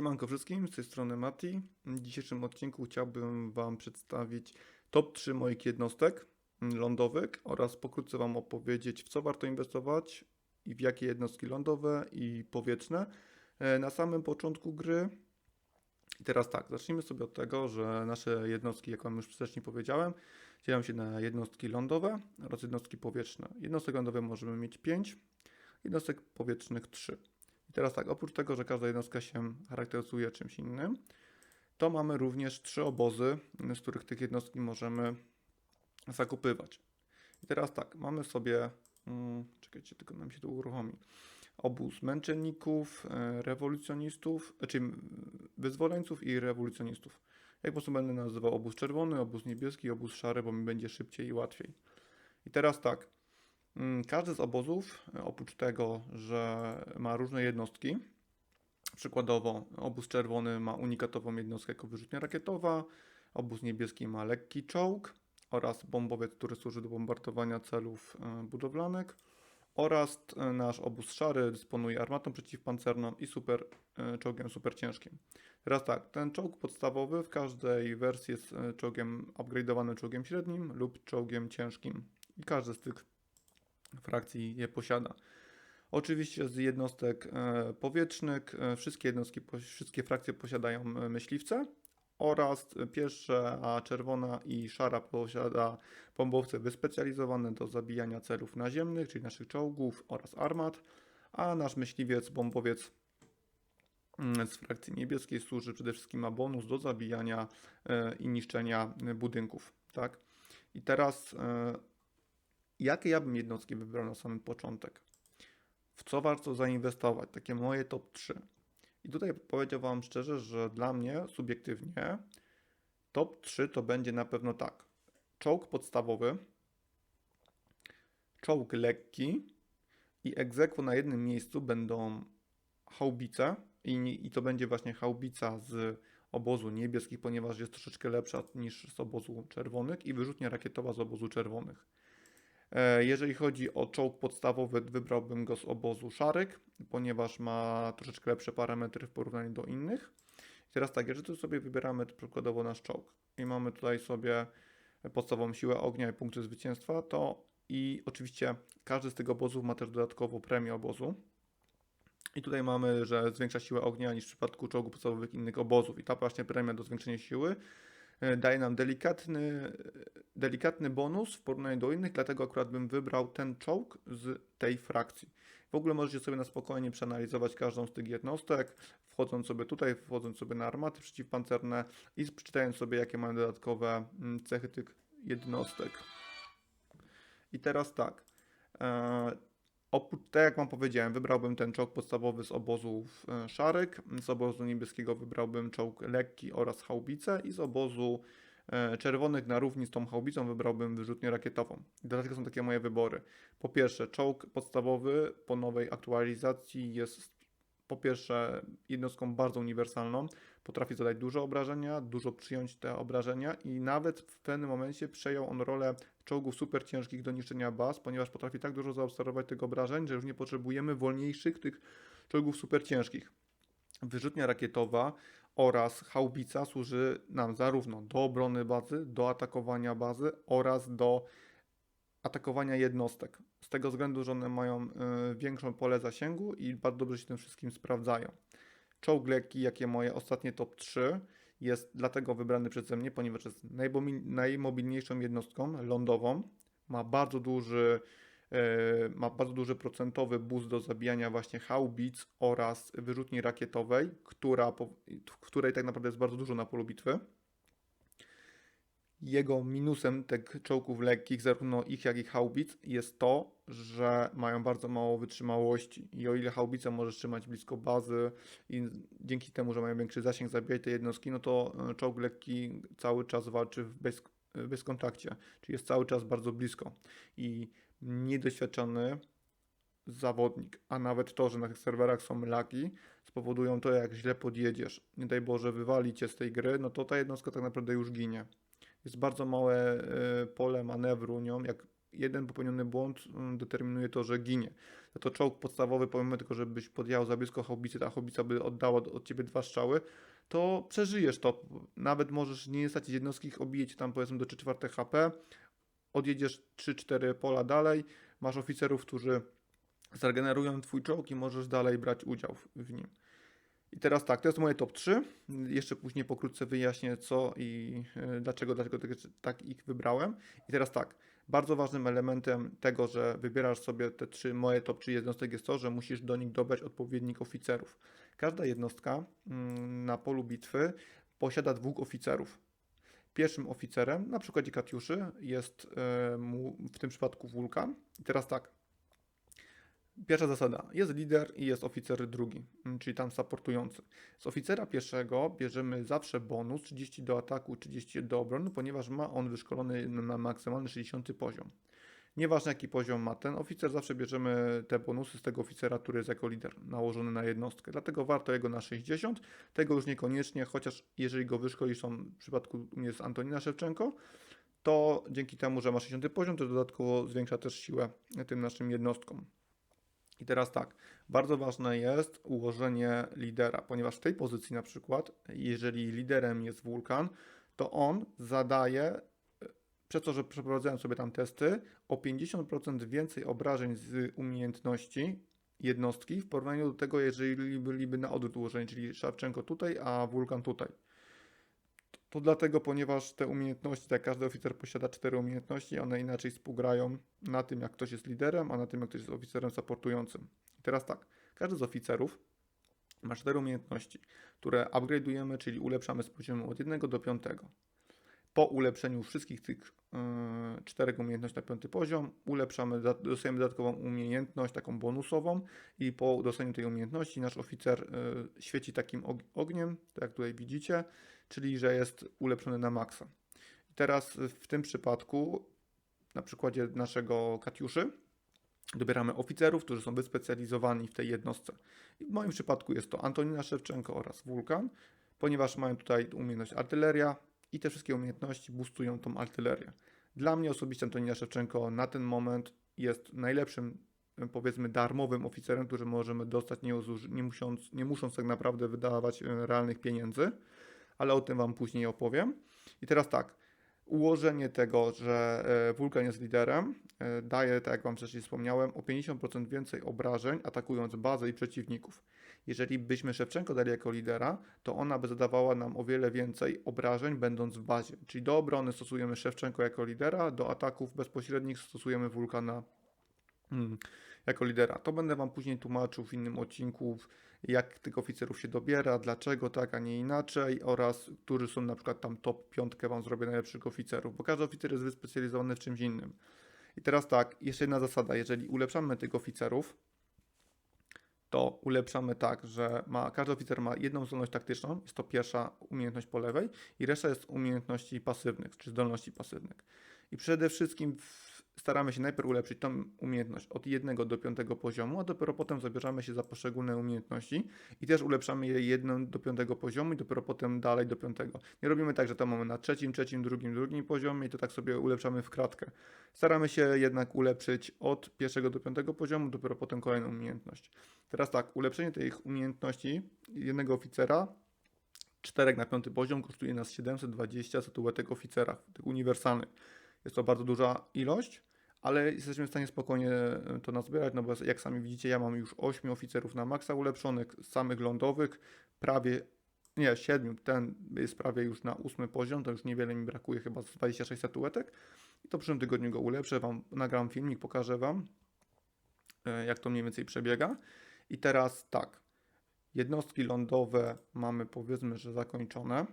Siemanko wszystkim, z tej strony Mati. W dzisiejszym odcinku chciałbym Wam przedstawić top 3 moich jednostek lądowych oraz pokrótce Wam opowiedzieć w co warto inwestować i w jakie jednostki lądowe i powietrzne e, na samym początku gry. I teraz tak, zacznijmy sobie od tego, że nasze jednostki, jak Wam już wcześniej powiedziałem, dzielą się na jednostki lądowe oraz jednostki powietrzne. Jednostek lądowych możemy mieć 5, jednostek powietrznych 3. I teraz tak, oprócz tego, że każda jednostka się charakteryzuje czymś innym, to mamy również trzy obozy, z których tych jednostki możemy zakupywać. I teraz tak, mamy sobie, mm, czekajcie, tylko nam się to uruchomi, obóz męczenników, e, rewolucjonistów, czyli mm, wyzwoleńców i rewolucjonistów. Jak po prostu będę nazywał obóz czerwony, obóz niebieski, obóz szary, bo mi będzie szybciej i łatwiej. I teraz tak, Każdy z obozów, e, oprócz tego, że ma różne jednostki, przykładowo obóz czerwony ma unikatową jednostkę jako wyrzutnia rakietowa, obóz niebieski ma lekki czołg oraz bombowiec, który służy do bombardowania celów e, budowlanek oraz e, nasz obóz szary dysponuje armatą przeciwpancerną i super czołgiem super ciężkim. Teraz tak, ten czołg podstawowy w każdej wersji jest czołgiem upgrade'owanym czołgiem średnim lub czołgiem ciężkim i każdy z tych frakcji je posiada. Oczywiście z jednostek e, powietrznych e, wszystkie jednostki, wszystkie frakcje posiadają e, myśliwce oraz pierwsza, czerwona i szara posiada bombowce wyspecjalizowane do zabijania celów naziemnych, czyli naszych czołgów oraz armat, a nasz myśliwiec, bombowiec mm, z frakcji niebieskiej służy przede wszystkim ma bonus do zabijania i niszczenia budynków. Tak? I teraz jakie ja bym jednostki wybrał na samym początek? W co warto zainwestować? Takie moje top 3. I tutaj powiedział Wam szczerze, że dla mnie subiektywnie top 3 to będzie na pewno tak. Czołg podstawowy, czołg lekki i egzekwo na jednym miejscu będą haubice i, i to będzie właśnie haubica z obozu niebieskich, ponieważ jest troszeczkę lepsza niż z obozu czerwonych i wyrzutnia rakietowa z obozu czerwonych. E, jeżeli chodzi o czołg podstawowy, wybrałbym go z obozu szaryk, ponieważ ma troszeczkę lepsze parametry w porównaniu do innych. I teraz tak, jeżeli sobie wybieramy przykładowo nasz czołg i mamy tutaj sobie podstawową siłę ognia i punkty zwycięstwa, to i oczywiście każdy z tych obozów ma też dodatkowo premię obozu. I tutaj mamy, że zwiększa siłę ognia niż w przypadku czołgu podstawowych innych obozów. I ta właśnie premia do zwiększenia siły daje nam delikatny, delikatny bonus w porównaniu do innych, dlatego akurat bym wybrał ten czołg z tej frakcji. W ogóle możecie sobie na spokojnie przeanalizować każdą z tych jednostek, wchodząc sobie tutaj, wchodząc sobie na armaty przeciwpancerne i przeczytając sobie, jakie mają dodatkowe mm, cechy tych jednostek. I teraz tak. Oprócz, tak jak Wam powiedziałem, wybrałbym ten czołg podstawowy z obozów e, szaryk, z obozu niebieskiego wybrałbym czołg lekki oraz haubice i z obozu e, czerwonych na równi z tą haubicą wybrałbym wyrzutnię rakietową. I dlaczego są takie moje wybory? Po pierwsze, czołg podstawowy po nowej aktualizacji jest po pierwsze jednostką bardzo uniwersalną, potrafi zadać dużo obrażenia, dużo przyjąć te obrażenia i nawet w pewnym momencie przejął on rolę czołgów super ciężkich do niszczenia baz, ponieważ potrafi tak dużo zaobserwować tych obrażeń, że już nie potrzebujemy wolniejszych tych czołgów super ciężkich. Wyrzutnia rakietowa oraz haubica służy nam zarówno do obrony bazy, do atakowania bazy oraz do atakowania jednostek. Z tego względu, że one mają y, większą pole zasięgu i bardzo dobrze się tym wszystkim sprawdzają. Czołg jakie moje ostatnie top 3, jest dlatego wybrany przeze mnie, ponieważ jest najmobilniejszą jednostką lądową. Ma bardzo duży, y, ma bardzo duży procentowy boost do zabijania właśnie haubic oraz wyrzutni rakietowej, która, w której tak naprawdę jest bardzo dużo na polu bitwy. Jego minusem tych czołgów lekkich, zarówno ich jak i haubic, jest to, że mają bardzo mało wytrzymałości. I o ile haubica może trzymać blisko bazy i dzięki temu, że mają większy zasięg, zabijać te jednostki, no to e, czołg lekki cały czas walczy w bez, w bezkontakcie, czyli jest cały czas bardzo blisko. I niedoświadczony zawodnik, a nawet to, że na tych serwerach są laki, spowodują to, jak źle podjedziesz, nie daj Boże, wywali cię z tej gry, no to ta jednostka tak naprawdę już ginie jest bardzo małe y, pole manewru nią, jak jeden popełniony błąd mm, determinuje to, że ginie. No to czołg podstawowy, pomimo tego, żebyś podjechał za blisko haubicy, ta haubica by oddała od- ciebie dwa strzały, to przeżyjesz to. Nawet możesz nie stać jednostki, obije tam powiedzmy do 3 czwarte HP, odjedziesz 3-4 pola dalej, masz oficerów, którzy zregenerują twój czołg i możesz dalej brać udział w nim. I teraz tak, to jest moje top 3. Jeszcze później pokrótce wyjaśnię co i e, dlaczego, dlaczego tak, tak ich wybrałem. I teraz tak, bardzo ważnym elementem tego, że wybierasz sobie te trzy moje top 3 jednostek jest to, że musisz do nich dobrać odpowiednich oficerów. Każda jednostka mm, na polu bitwy posiada dwóch oficerów. Pierwszym oficerem, na przykładzie Katiuszy, jest e, w tym przypadku wulkan. I teraz tak. Pierwsza zasada. Jest lider i jest oficer drugi, mm, czyli tam supportujący. Z oficera pierwszego bierzemy zawsze bonus 30 do ataku, 30 do obrony, ponieważ ma on wyszkolony na maksymalny 60 poziom. Nieważne jaki poziom ma ten oficer, zawsze bierzemy te bonusy z tego oficera, który jest jako lider nałożony na jednostkę. Dlatego warto jego na 60, tego już niekoniecznie, chociaż jeżeli go wyszkolisz, są w przypadku jest Antonina Szewczenko, to dzięki temu, że ma 60 poziom, to dodatkowo zwiększa też siłę tym naszym jednostkom. I teraz tak, bardzo ważne jest ułożenie lidera, ponieważ w tej pozycji na przykład, jeżeli liderem jest wulkan, to on zadaje, przez to, że przeprowadzałem sobie tam testy, o 50% więcej obrażeń z umiejętności jednostki w porównaniu do tego, jeżeli byliby na odwrót ułożeni, czyli Szawczenko tutaj, a wulkan tutaj. To dlatego, ponieważ te umiejętności, tak każdy oficer posiada cztery umiejętności, one inaczej współgrają na tym, jak ktoś jest liderem, a na tym, jak ktoś jest oficerem supportującym. I teraz tak, każdy z oficerów ma cztery umiejętności, które upgrade'ujemy, czyli ulepszamy z poziomu od 1 do 5. Po ulepszeniu wszystkich tych yy, czterech umiejętności na piąty poziom, ulepszamy, dostajemy dodatkową umiejętność, taką bonusową i po dostaniu tej umiejętności nasz oficer yy, świeci takim og- ogniem, tak jak tutaj widzicie, czyli że jest ulepszony na maksa. Teraz w tym przypadku, na przykładzie naszego Katiuszy, dobieramy oficerów, którzy są wyspecjalizowani w tej jednostce. I w moim przypadku jest to Antonina Szewczenko oraz Wulkan, ponieważ mają tutaj umiejętność artyleria i te wszystkie umiejętności boostują tą artylerię. Dla mnie osobiście Antonina Szewczenko na ten moment jest najlepszym, powiedzmy, darmowym oficerem, który możemy dostać, nie, nie, musząc, nie musząc tak naprawdę wydawać e, realnych pieniędzy, ale o tym Wam później opowiem. I teraz tak, ułożenie tego, że e, Wulkan jest liderem, e, daje, tak jak Wam wcześniej wspomniałem, o 50% więcej obrażeń, atakując bazę i przeciwników. Jeżeli byśmy Szewczenko dali jako lidera, to ona by zadawała nam o wiele więcej obrażeń, będąc w bazie. Czyli do obrony stosujemy Szewczenko jako lidera, do ataków bezpośrednich stosujemy Wulkana mm, jako lidera. To będę Wam później tłumaczył w innym odcinku, jak tych oficerów się dobiera, dlaczego tak, a nie inaczej oraz którzy są na przykład tam top piątkę Wam zrobię najlepszych oficerów, bo każdy oficer jest wyspecjalizowany w czymś innym. I teraz tak, jeszcze jedna zasada, jeżeli ulepszamy tych oficerów, to ulepszamy tak, że ma, każdy oficer ma jedną zdolność taktyczną, jest to pierwsza umiejętność po lewej i reszta jest umiejętności pasywnych, czy zdolności pasywnych. I przede wszystkim w, staramy się najpierw ulepszyć tą umiejętność od 1 do 5 poziomu, a dopiero potem zabierzemy się za poszczególne umiejętności i też ulepszamy je 1 do 5 poziomu i dopiero potem dalej do 5. Nie robimy tak, że to mamy na trzecim, trzecim, drugim, drugim poziomie i to tak sobie ulepszamy w kratkę. Staramy się jednak ulepszyć od pierwszego do piątego poziomu, dopiero potem kolejną umiejętność. Teraz tak, ulepszenie tych umiejętności jednego oficera, czterech na piąty poziom, kosztuje nas 720 statuetek oficera, tych uniwersalnych. Jest to bardzo duża ilość, ale jesteśmy w stanie spokojnie e, to nazbierać, no bo jak sami widzicie, ja mam już 8 oficerów na maksa ulepszonych, samych lądowych, prawie, nie, 7, ten jest prawie już na 8 poziom, to już niewiele mi brakuje, chyba z 26 statuetek. I to w przyszłym tygodniu go ulepszę, wam nagram filmik, pokażę wam, e, jak to mniej więcej przebiega. I teraz tak, jednostki lądowe mamy powiedzmy, że zakończone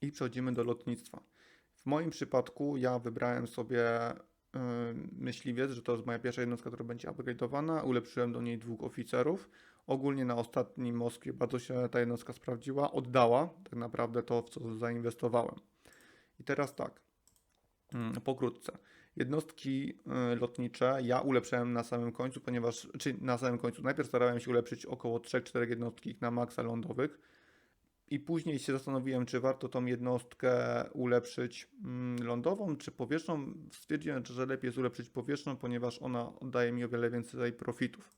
i przechodzimy do lotnictwa. W moim przypadku ja wybrałem sobie myśliwiec, że to jest moja pierwsza jednostka, która będzie upgrade'owana. Ulepszyłem do niej dwóch oficerów. Ogólnie na ostatnim Moskwie bardzo się ta jednostka sprawdziła, oddała tak naprawdę to, w co zainwestowałem. I teraz tak, mm, pokrótce. Jednostki y, lotnicze ja ulepszałem na samym końcu, ponieważ, czy na samym końcu, najpierw starałem się ulepszyć około 3-4 jednostki na maksa lądowych I później się zastanowiłem, czy warto tą jednostkę ulepszyć mm, lądową czy powietrzną. Stwierdziłem, że lepiej jest ulepszyć powietrzną, ponieważ ona oddaje mi o wiele więcej profitów.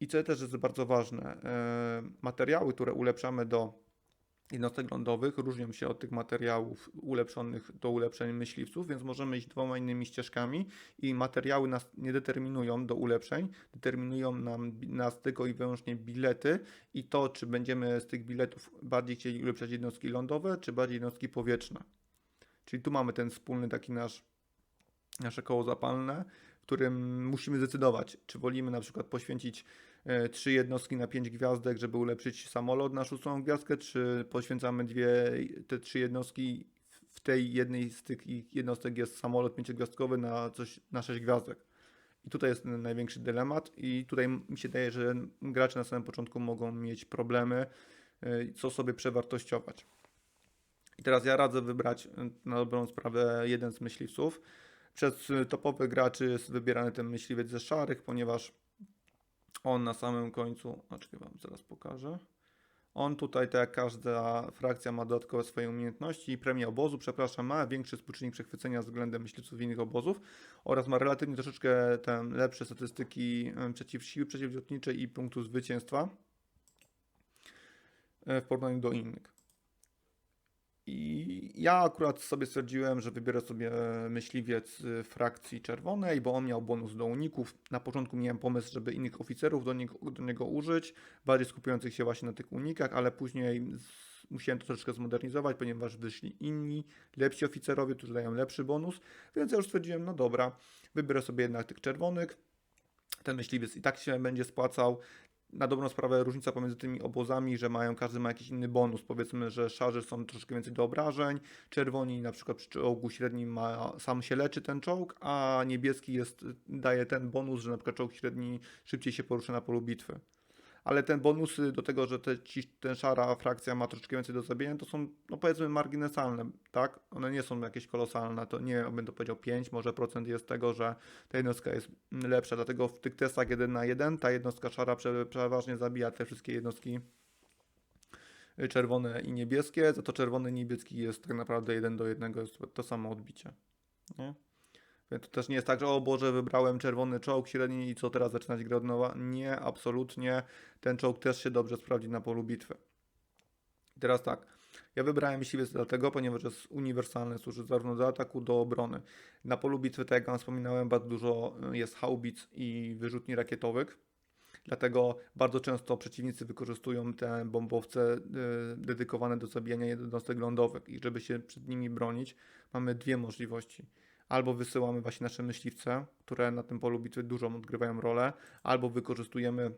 I co też jest bardzo ważne, e, materiały, które ulepszamy do jednostek lądowych różnią się od tych materiałów ulepszonych do ulepszeń myśliwców, więc możemy iść dwoma innymi ścieżkami i materiały nas nie determinują do ulepszeń, determinują nam, nas tylko i wyłącznie bilety i to, czy będziemy z tych biletów bardziej chcieli ulepszać jednostki lądowe, czy bardziej jednostki powietrzne. Czyli tu mamy ten wspólny taki nasz, nasze koło zapalne, w którym musimy zdecydować, czy wolimy na przykład poświęcić trzy jednostki na pięć gwiazdek, żeby ulepszyć samolot na szóstą gwiazdkę, czy poświęcamy dwie, te trzy jednostki w tej jednej z tych jednostek jest samolot pięciogwiazdkowy na coś na sześć gwiazdek. I tutaj jest największy dylemat i tutaj mi się daje, że gracze na samym początku mogą mieć problemy, e, co sobie przewartościować. I teraz ja radzę wybrać y, na dobrą sprawę jeden z myśliwców. Przez topowych graczy jest wybierany ten myśliwiec ze szarych, ponieważ on na samym końcu, znaczy wam zaraz pokażę. On tutaj, tak jak każda frakcja, ma dodatkowe swoje umiejętności i premię obozu, przepraszam, ma większy współczynnik przechwycenia względem myśliwców innych obozów oraz ma relatywnie troszeczkę ten lepsze statystyki przeciw siły przeciwlotniczej i punktu zwycięstwa y, w porównaniu do innych. I ja akurat sobie stwierdziłem, że wybiorę sobie myśliwiec y, frakcji czerwonej, bo on miał bonus do uników. Na początku miałem pomysł, żeby innych oficerów do niego, do niego użyć, bardziej skupiających się właśnie na tych unikach, ale później musiałem to troszeczkę zmodernizować, ponieważ wyszli inni, lepsi oficerowie, którzy dają lepszy bonus, więc ja już stwierdziłem, no dobra, wybiorę sobie jednak tych czerwonych. Ten myśliwiec i tak się będzie spłacał na dobrą sprawę różnica pomiędzy tymi obozami, że mają, każdy ma jakiś inny bonus. Powiedzmy, że szarzy są troszkę więcej do obrażeń, czerwoni na przykład przy czołgu średnim ma, sam się leczy ten czołg, a niebieski jest, daje ten bonus, że na przykład czołg średni szybciej się porusza na polu bitwy ale ten bonusy do tego, że te, ci, ten szara frakcja ma troszeczkę więcej do zabijania, to są, no powiedzmy, marginesalne, tak? One nie są jakieś kolosalne, to nie to powiedział 5, może procent jest tego, że ta jednostka jest lepsza, dlatego w tych testach 1 na 1 ta jednostka szara prze, przeważnie zabija te wszystkie jednostki czerwone i niebieskie, za to czerwony i niebieski jest tak naprawdę 1 do 1, jest to samo odbicie, nie? Więc to też nie jest tak, że o Boże, wybrałem czerwony czołg średni i co teraz zaczynać grę od nowa. Nie, absolutnie. Ten czołg też się dobrze sprawdzi na polu bitwy. I teraz tak. Ja wybrałem myśliwiec dlatego, ponieważ jest uniwersalny, służy zarówno do ataku, do obrony. Na polu bitwy, tak jak wam wspominałem, bardzo dużo y, jest haubic i wyrzutni rakietowych. Dlatego bardzo często przeciwnicy wykorzystują te bombowce y, dedykowane do zabijania jednostek lądowych. I żeby się przed nimi bronić, mamy dwie możliwości albo wysyłamy właśnie nasze myśliwce, które na tym polu bitwy dużą odgrywają rolę, albo wykorzystujemy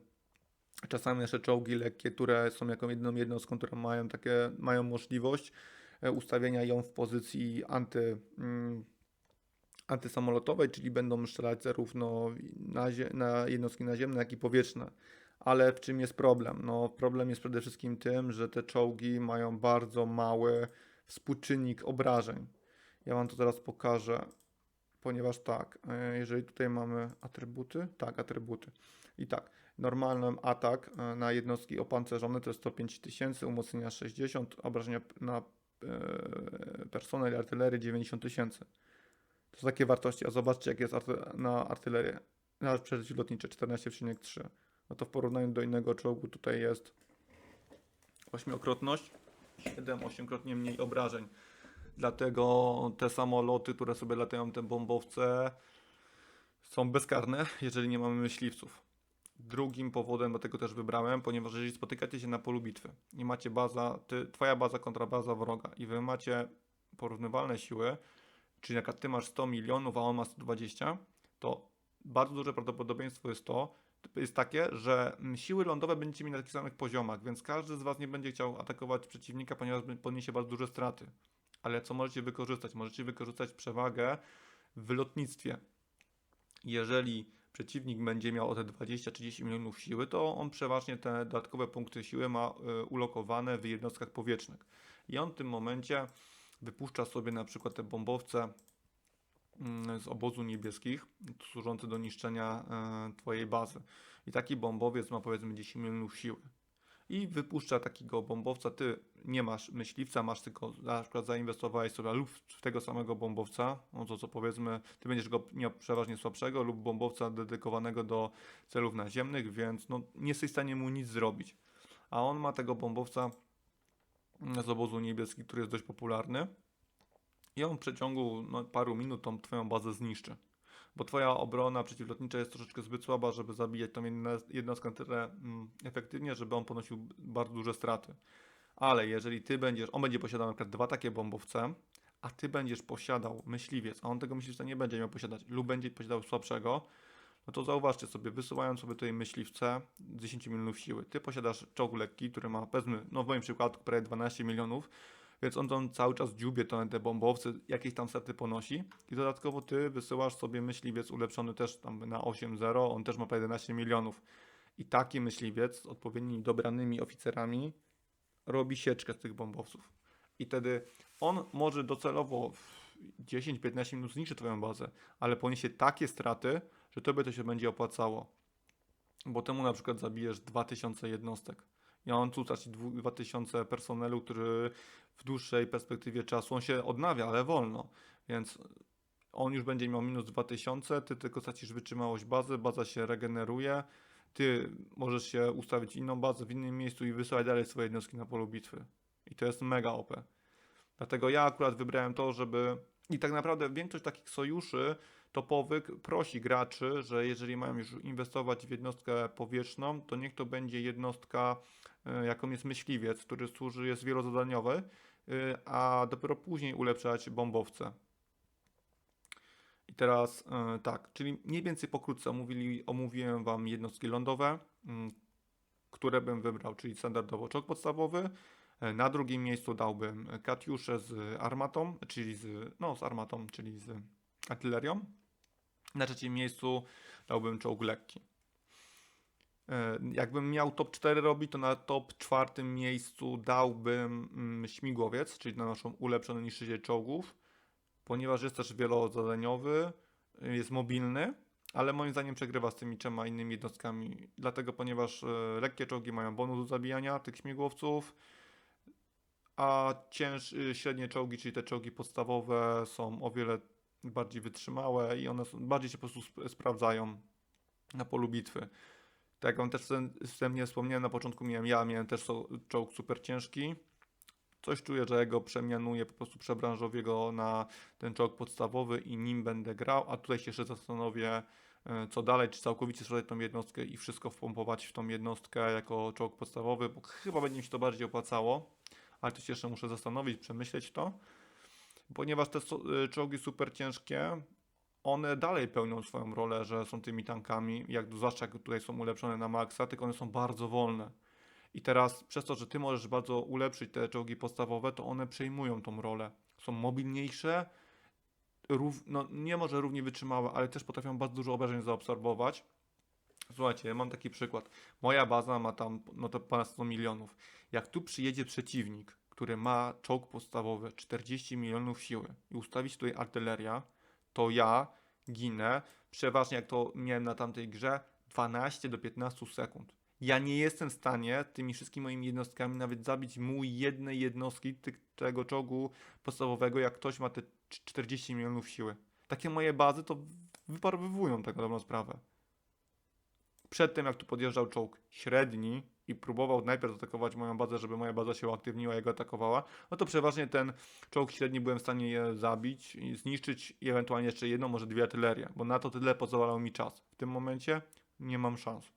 czasami nasze czołgi lekkie, które są jaką jedną jednostką, które mają takie, mają możliwość e, ustawienia ją w pozycji anty, mm, antysamolotowej, czyli będą strzelać zarówno na, na jednostki naziemne, jak i powietrzne. Ale w czym jest problem? No, problem jest przede wszystkim tym, że te czołgi mają bardzo mały współczynnik obrażeń. Ja Wam to teraz pokażę ponieważ tak, e, jeżeli tutaj mamy atrybuty, tak, atrybuty. I tak, normalny atak e, na jednostki opancerzone to jest 105 tysięcy, umocnienia 60, obrażenia na e, personel artylerii 90 tysięcy. To są takie wartości, a zobaczcie jak jest na artylerię, na przeciwlotnicze 14,3. No to w porównaniu do innego czołgu tutaj jest ośmiokrotność, 7-8-krotnie mniej obrażeń. Dlatego te samoloty, które sobie latają, te bombowce, są bezkarne, jeżeli nie mamy myśliwców. Drugim powodem, dlatego też wybrałem, ponieważ jeżeli spotykacie się na polu bitwy i macie baza, ty, twoja baza kontra baza wroga i wy macie porównywalne siły, czyli jak ty masz 100 milionów, a on ma 120, to bardzo duże prawdopodobieństwo jest to, jest takie, że siły lądowe będziecie mieli na takich samych poziomach, więc każdy z was nie będzie chciał atakować przeciwnika, ponieważ poniesie bardzo duże straty ale co możecie wykorzystać? Możecie wykorzystać przewagę w lotnictwie. Jeżeli przeciwnik będzie miał o te 20-30 milionów siły, to on przeważnie te dodatkowe punkty siły ma y, ulokowane w jednostkach powietrznych. I on w tym momencie wypuszcza sobie na przykład te bombowce mm, z obozu niebieskich, służące do niszczenia y, Twojej bazy. I taki bombowiec ma powiedzmy 10 milionów siły. I wypuszcza takiego bombowca. Ty nie masz myśliwca, masz tylko na przykład zainwestowałeś sobie lub w tego samego bombowca, no to co powiedzmy, ty będziesz go miał przeważnie słabszego lub bombowca dedykowanego do celów naziemnych, więc no, nie jesteś w stanie mu nic zrobić. A on ma tego bombowca z obozu niebieski, który jest dość popularny i on w przeciągu no, paru minut tą twoją bazę zniszczy. Bo twoja obrona przeciwlotnicza jest troszeczkę zbyt słaba, żeby zabijać tą jednostkę tyle mm, efektywnie, żeby on ponosił bardzo duże straty. Ale jeżeli ty będziesz, on będzie posiadał na przykład dwa takie bombowce, a ty będziesz posiadał myśliwiec, a on tego myśliwca nie będzie miał posiadać, lub będzie posiadał słabszego, no to zauważcie sobie, wysyłając sobie tutaj myśliwce 10 milionów siły. Ty posiadasz czołg lekki, który ma powiedzmy, no w moim przypadku prawie 12 milionów, więc on tam cały czas dziubie to, te bombowce, jakieś tam straty ponosi i dodatkowo ty wysyłasz sobie myśliwiec ulepszony też tam na 8-0, on też ma prawie 11 milionów. I taki myśliwiec z odpowiednimi dobranymi oficerami robi sieczkę z tych bombowców. I wtedy on może docelowo w 10-15 minut zniszczy twoją bazę, ale poniesie takie straty, że tobie to się będzie opłacało. Bo temu na przykład zabijesz 2000 jednostek. I on tu dwu- 2000 personelu, który w dłuższej perspektywie czasu, on się odnawia, ale wolno. Więc on już będzie miał minus 2000, ty tylko stracisz wytrzymałość bazy, baza się regeneruje, ty możesz się ustawić inną bazę w innym miejscu i wysyłać dalej swoje jednostki na polu bitwy. I to jest mega OP. Dlatego ja akurat wybrałem to, żeby... I tak naprawdę większość takich sojuszy topowych prosi graczy, że jeżeli mają już inwestować w jednostkę powietrzną, to niech to będzie jednostka, y, jaką jest myśliwiec, który służy, jest wielozadaniowy, a dopiero później ulepszać bombowce. I teraz y, tak, czyli mniej więcej pokrótce omówili, omówiłem Wam jednostki lądowe, mm, które bym wybrał, czyli standardowo czołg podstawowy. Na drugim miejscu dałbym Katiusze z armatą, czyli z, no, z armatą, czyli z artylerią. Na trzecim miejscu dałbym czołg lekki. E, Jakbym miał top 4 robić, to na top czwartym miejscu dałbym mm, śmigłowiec, czyli na naszą ulepszoną niszczyciel czołgów, ponieważ jest też wielozadaniowy, y, jest mobilny, ale moim zdaniem przegrywa z tymi trzema innymi jednostkami. Dlatego, ponieważ e, lekkie czołgi mają bonus do zabijania tych śmigłowców, a cięż, y, średnie czołgi, czyli te czołgi podstawowe są o wiele bardziej wytrzymałe i one bardziej się po prostu sp- sprawdzają na polu bitwy. Tak jak wam też wstęp- wstępnie wspomniałem, na początku miałem ja, miałem też czołg super ciężki. Coś czuję, że go przemianuję, po prostu przebranżowię go na ten czołg podstawowy i nim będę grał, a tutaj się jeszcze zastanowię, e, co dalej, czy całkowicie sprzedać tą jednostkę i wszystko wpompować w tą jednostkę jako czołg podstawowy, bo chyba będzie mi się to bardziej opłacało, ale to się jeszcze muszę zastanowić, przemyśleć to, ponieważ te y, czołgi super ciężkie, one dalej pełnią swoją rolę, że są tymi tankami, jak zwłaszcza jak tutaj są ulepszone na maksa, tylko one są bardzo wolne. I teraz przez to, że ty możesz bardzo ulepszyć te czołgi podstawowe, to one przejmują tą rolę. Są mobilniejsze, rów, no nie może równie wytrzymałe, ale też potrafią bardzo dużo obrażeń zaabsorbować. Słuchajcie, ja mam taki przykład. Moja baza ma tam no to ponad 100 milionów. Jak tu przyjedzie przeciwnik, który ma czołg podstawowy 40 milionów siły i ustawić tutaj artyleria, to ja ginę przeważnie jak to miałem na tamtej grze 12 do 15 sekund. Ja nie jestem w stanie tymi wszystkimi moimi jednostkami nawet zabić mu jednej jednostki tego czołgu podstawowego, jak ktoś ma te cz- 40 milionów siły. Takie moje bazy to wyparowywują tak na dobrą sprawę. Przed tym jak tu podjeżdżał czołg średni i próbował najpierw atakować moją bazę, żeby moja baza się uaktywniła i go atakowała, no to przeważnie ten czołg średni byłem w stanie je zabić i zniszczyć i ewentualnie jeszcze jedną, może dwie artylerie, bo na to tyle pozwalał mi czas. W tym momencie nie mam szans.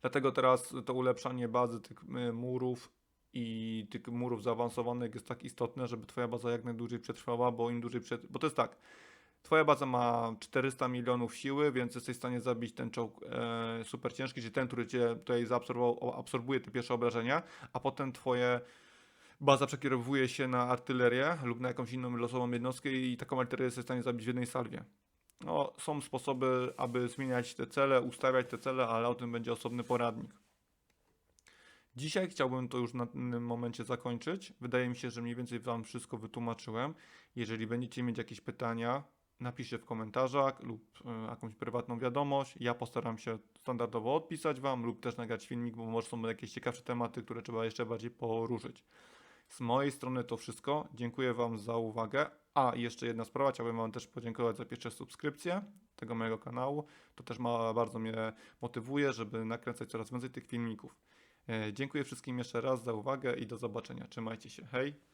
Dlatego teraz to ulepszanie bazy tych y, murów i tych murów zaawansowanych jest tak istotne, żeby twoja baza jak najdłużej przetrwała, bo im dłużej przed... Bo to jest tak, twoja baza ma 400 milionów siły, więc jesteś w stanie zabić ten czołg e, super ciężki, czyli ten, który cię tutaj zaabsorbował, absorbuje te pierwsze obrażenia, a potem twoje baza przekierowuje się na artylerię lub na jakąś inną losową jednostkę i taką artylerię jesteś w stanie zabić w jednej salwie. No, są sposoby, aby zmieniać te cele, ustawiać te cele, ale o tym będzie osobny poradnik. Dzisiaj chciałbym to już na tym momencie zakończyć. Wydaje mi się, że mniej więcej Wam wszystko wytłumaczyłem. Jeżeli będziecie mieć jakieś pytania, napiszcie w komentarzach lub e, jakąś prywatną wiadomość. Ja postaram się standardowo odpisać Wam lub też nagrać filmik, bo może są jakieś ciekawsze tematy, które trzeba jeszcze bardziej poruszyć. Z mojej strony to wszystko. Dziękuję Wam za uwagę. A, jeszcze jedna sprawa, chciałbym Wam też podziękować za pierwsze subskrypcje tego mojego kanału. To też ma, bardzo mnie motywuje, żeby nakręcać coraz więcej tych filmików. E, Dziękuję wszystkim jeszcze raz za uwagę i do zobaczenia. Trzymajcie się. Hej!